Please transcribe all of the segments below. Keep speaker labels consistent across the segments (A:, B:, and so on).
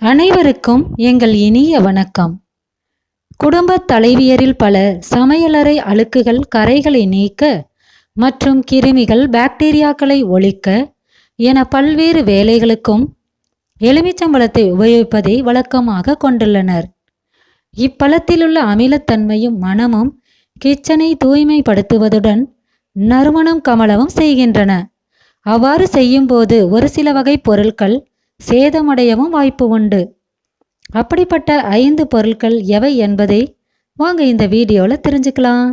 A: அனைவருக்கும் எங்கள் இனிய வணக்கம். குடும்பத் தலைவியரில் பல சமையலறை அழுக்குகள் கரைகளை நீக்க மற்றும் கிருமிகள் பாக்டீரியாக்களை ஒழிக்க என பல்வேறு வேலைகளுக்கும் எலுமிச்சம்பழத்தை உபயோகிப்பதை வழக்கமாக கொண்டுள்ளனர். இப்பழத்திலுள்ள அமிலத்தன்மையும் மணமும் கிச்சனை தூய்மைப்படுத்துவதுடன் நறுமணம் கமலவும் செய்கின்றன. அவ்வாறு செய்யும்போது ஒரு சில வகை பொருட்கள் சேதமடையவும் வாய்ப்பு உண்டு. அப்படிப்பட்ட ஐந்து பொருட்கள் எவை என்பதை வாங்க இந்த வீடியோவில் தெரிஞ்சுக்கலாம்.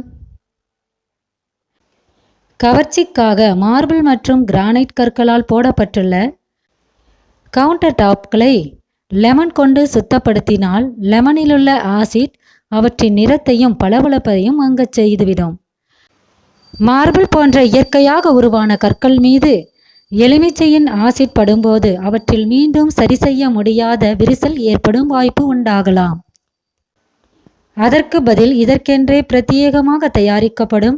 A: கவர்ச்சிக்காக மார்பிள் மற்றும் கிரானைட் கற்களால் போடப்பட்டுள்ள கவுண்டர் டாப்களை லெமன் கொண்டு சுத்தப்படுத்தினால் லெமனிலுள்ள ஆசிட் அவற்றின் நிறத்தையும் பளபளப்பையும் அங்கச் செய்துவிடும். மார்பிள் போன்ற இயற்கையாக உருவான கற்கள் மீது எலுமிச்சையின் ஆசிட் படும்போது அவற்றில் மீண்டும் சரி செய்ய முடியாத விரிசல் ஏற்படும் வாய்ப்பு உண்டாகலாம். அதற்கு பதில் இதற்கென்றே பிரத்யேகமாக தயாரிக்கப்படும்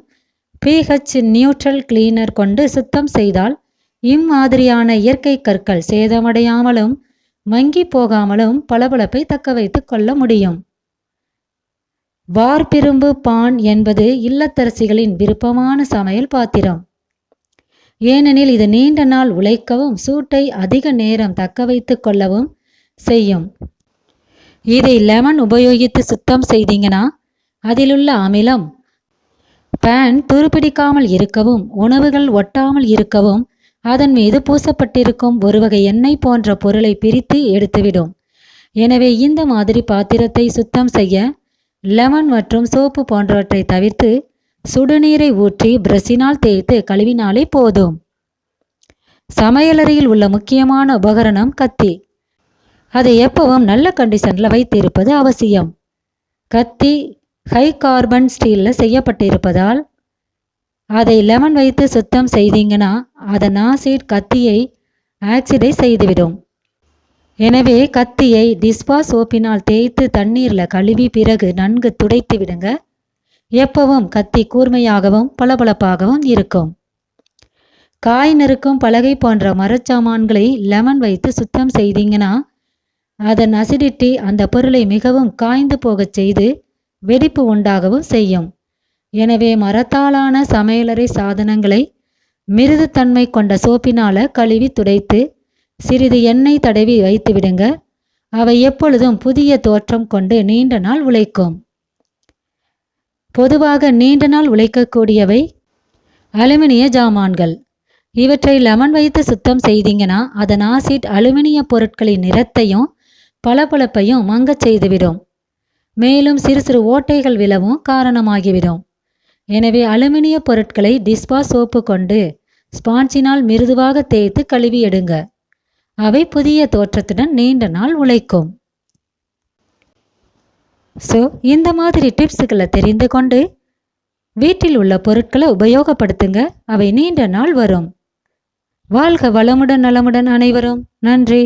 A: பிஹெச் நியூட்ரல் கிளீனர் கொண்டு சுத்தம் செய்தால் இம்மாதிரியான இயற்கை கற்கள் சேதமடையாமலும் மங்கி போகாமலும் பளபளப்பை தக்க வைத்துக் கொள்ள முடியும். வார்பிரும்பு பான் என்பது இல்லத்தரசிகளின் விருப்பமான சமையல் பாத்திரம். ஏனெனில் இது நீண்ட நாள் உழைக்கவும் சூட்டை அதிக நேரம் தக்க வைத்து கொள்ளவும் செய்யும். இதை லெமன் உபயோகித்து சுத்தம் செய்தீங்கன்னா அதிலுள்ள அமிலம் பேன் துருப்பிடிக்காமல் இருக்கவும் உணவுகள் ஒட்டாமல் இருக்கவும் அதன் மீது பூசப்பட்டிருக்கும் ஒரு வகை எண்ணெய் போன்ற பொருளை பிரித்து எடுத்துவிடும். எனவே இந்த மாதிரி பாத்திரத்தை சுத்தம் செய்ய லெமன் மற்றும் சோப்பு போன்றவற்றை தவிர்த்து சுடுநீரை ஊற்றி பிரஷினால் தேய்த்து கழுவினாலே போதும். சமையலறையில் உள்ள முக்கியமான உபகரணம் கத்தி. அதை எப்பவும் நல்ல கண்டிஷனில் வைத்திருப்பது அவசியம். கத்தி ஹை கார்பன் ஸ்டீலில் செய்யப்பட்டிருப்பதால் அதை லெமன் வைத்து சுத்தம் செய்தீங்கன்னா அதன் ஆசிட் கத்தியை ஆக்சிடைஸ் செய்துவிடும். எனவே கத்தியை டிஸ்பா சோப்பினால் தேய்த்து தண்ணீரில் கழுவி பிறகு நன்கு துடைத்து விடுங்க. எப்பவும் கத்தி கூர்மையாகவும் பளபளப்பாகவும் இருக்கும். காய் நறுக்கும் பலகை போன்ற மரச்சாமான்களை லெமன் வைத்து சுத்தம் செய்தீங்கன்னா அதன் அசிடிட்டி அந்த பொருளை மிகவும் காய்ந்து போகச் செய்து வெடிப்பு உண்டாகவும் செய்யும். எனவே மரத்தாலான சமையலறை சாதனங்களை மிருதுத்தன்மை கொண்ட சோப்பினால கழுவி துடைத்து சிறிது எண்ணெய் தடவி வைத்துவிடுங்க. அவை எப்பொழுதும் புதிய தோற்றம் கொண்டு நீண்ட நாள் உழைக்கும். பொதுவாக நீண்ட நாள் உழைக்கக்கூடியவை அலுமினிய ஜாமான்கள். இவற்றை லெமன் வைத்து சுத்தம் செய்தீங்கன்னா அதன் ஆசிட் அலுமினிய பொருட்களின் நிறத்தையும் பளபளப்பையும் மங்கச் செய்துவிடும். மேலும் சிறு சிறு ஓட்டைகள் விழவும் காரணமாகிவிடும். எனவே அலுமினிய பொருட்களை டிஸ்பா சோப்பு கொண்டு ஸ்பான்சினால் மிருதுவாக தேய்த்து கழுவி எடுங்க அவை புதிய தோற்றத்துடன் நீண்ட நாள் உழைக்கும். ஸோ இந்த மாதிரி டிப்ஸுகளை தெரிந்து கொண்டு வீட்டில் உள்ள பொருட்களை உபயோகப்படுத்துங்க. அவை நீண்ட நாள் வரும். வாழ்க வளமுடன் நலமுடன் அனைவரும். நன்றி.